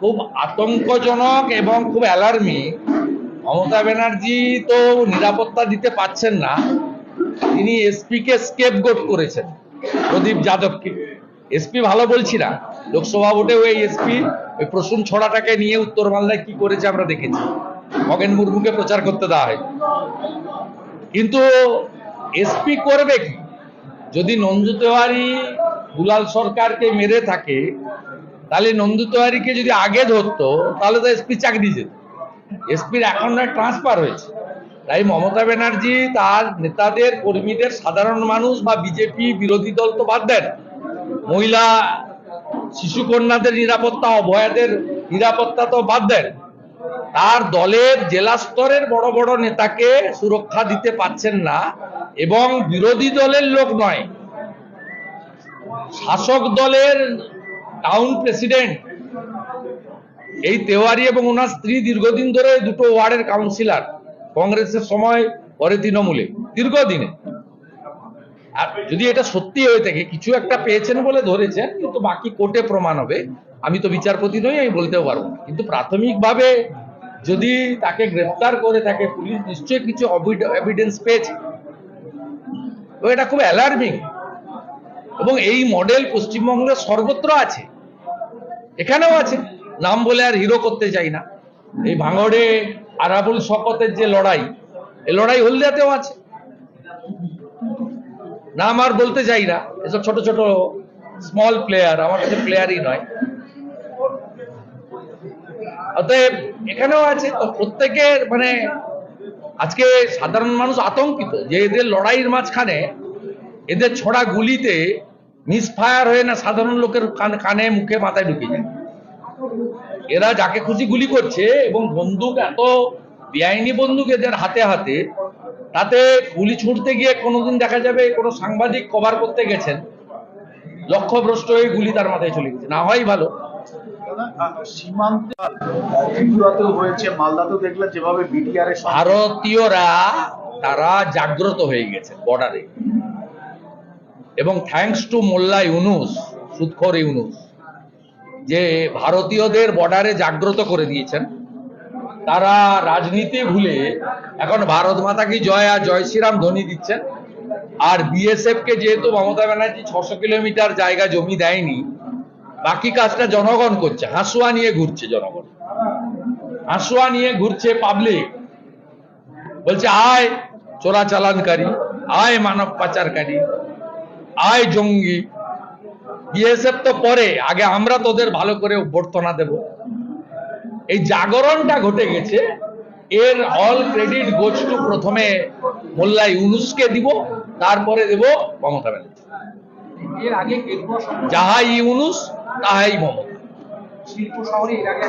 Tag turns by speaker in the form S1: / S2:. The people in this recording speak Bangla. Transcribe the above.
S1: খুব আতঙ্কজনক এবং খুব অ্যালার্মি মমতা ব্যানার্জি তো নিরাপত্তা দিতে পাচ্ছেন না। তিনি এসপি কে স্কেপ গোট করেছেন, প্রদীপ যাদবকে। এসপি ভালো বলছি না। লোকসভা ভোটেও ওই এসপি ওই প্রসূন ছড়াটাকে নিয়ে উত্তর মালদায় কি করেছে আমরা দেখেছি। খগেন মুর্মুকে প্রচার করতে দেওয়া হয়। কিন্তু এসপি করবে কি? যদি নন্দু তেওয়ারি দুলাল সরকারকে মেরে থাকে, তাহলে নন্দু তেওয়ারিকে যদি আগে ধরতো, তাহলে তো এসপি চাকরি যেত। এসপির এখন ট্রান্সফার হয়েছে। তাই মমতা ব্যানার্জি তার নেতাদের, কর্মীদের, সাধারণ মানুষ বা বিজেপি বিরোধী দল তো বাদ দেন। মহিলা, শিশু কন্যাদের নিরাপত্তা অভয়াদের নিরাপত্তা তো বাদ দেন। তার দলের জেলা স্তরের বড় বড় নেতাকে সুরক্ষা দিতে পারছেন না এবং বিরোধী দলের লোক নয়। শাসক দলের টাউন প্রেসিডেন্ট এই তেওয়ারি এবং ওনার স্ত্রী দীর্ঘদিন ধরে দুটো ওয়ার্ডের কাউন্সিলর কংগ্রেসের সময়, পরে তৃণমূলে, দীর্ঘদিনে। আর যদি এটা সত্যি হয়ে থাকে, কিছু একটা পেয়েছেন বলে ধরেছেন, কিন্তু বাকি কোর্টে প্রমাণ হবে, আমি তো বিচারপতি নই, আমি বলতেও পারব কিন্তু প্রাথমিকভাবে যদি তাকে গ্রেফতার করে থাকে, পুলিশ নিশ্চয়ই কিছু এভিডেন্স পেয়েছে। তো এটা খুব অ্যালার্মিং এবং এই মডেল পশ্চিমবঙ্গের সর্বত্র আছে। এখানেও আছে। নাম বলে আর হিরো করতে চাই না। এই ভাঙড়ে আরাবুল শকতের যে লড়াই, এই লড়াই হলদিয়াতেও আছে। নাম আর বলতে চাই না। এসব ছোট ছোট স্মল প্লেয়ার আমার কাছে প্লেয়ারই নয়। অতএব এখানেও আছে। তো প্রত্যেকের মানে আজকে সাধারণ মানুষ আতঙ্কিত যে এদের লড়াইয়ের মাঝখানে এদের ছড়া গুলিতে মিসফায়ার হয়ে না সাধারণ লোকের কানে মুখে মাথায় ঢুকে যায়। এরা যাকে খুশি গুলি করছে এবং বন্দুক এত বেআইনি বন্দুক এদের হাতে হাতে তাতে গুলি ছুটতে গিয়ে কোনোদিন দেখা যাবে কোনো সাংবাদিক কভার করতে গেছেন। লক্ষ্যভ্রষ্ট হয়ে গুলি তার মাথায় চলে গেছে। না হয় ভালো।
S2: সীমান্তে ত্রিপুরাতেও হয়েছে মালদাতেও দেখলে যেভাবে বিটিআর
S1: ভারতীয়রা তারা জাগ্রত হয়ে গেছে বর্ডারে এবং থ্যাঙ্কস টু মোল্লা ইউনুস, সুৎখর ইউনুস, যে ভারতীয়দের বর্ডারে জাগ্রত করে দিয়েছেন। তারা রাজনীতি ভুলে এখন ভারত মাতা কি জয় আর জয় শ্রীরাম ধ্বনি দিচ্ছেন। আর বিএসএফ কে যেহেতু মমতা ব্যানার্জি ছশো কিলোমিটার জায়গা জমি দেয়নি, বাকি কাজটা জনগণ করছে, হাসুয়া নিয়ে ঘুরছে জনগণ। হাসুয়া নিয়ে ঘুরছে পাবলিক বলছে, আয় চোরাচালানকারী, আয় মানব পাচারকারী আয় জঙ্গি। বিএসএফ তো পরে আগে আমরা তোদের ভালো করে অভ্যর্থনা দেব। এই জাগরণটা ঘটে গেছে এর অল ক্রেডিট গোজ টু প্রথমে মোল্লা ইউনুসকে দিব তারপরে দেব মমতা ব্যানার্জি।
S3: এর আগে
S1: যাহাই ইউনুস তাহাই মমতা।
S3: শিল্প শহরে এর আগে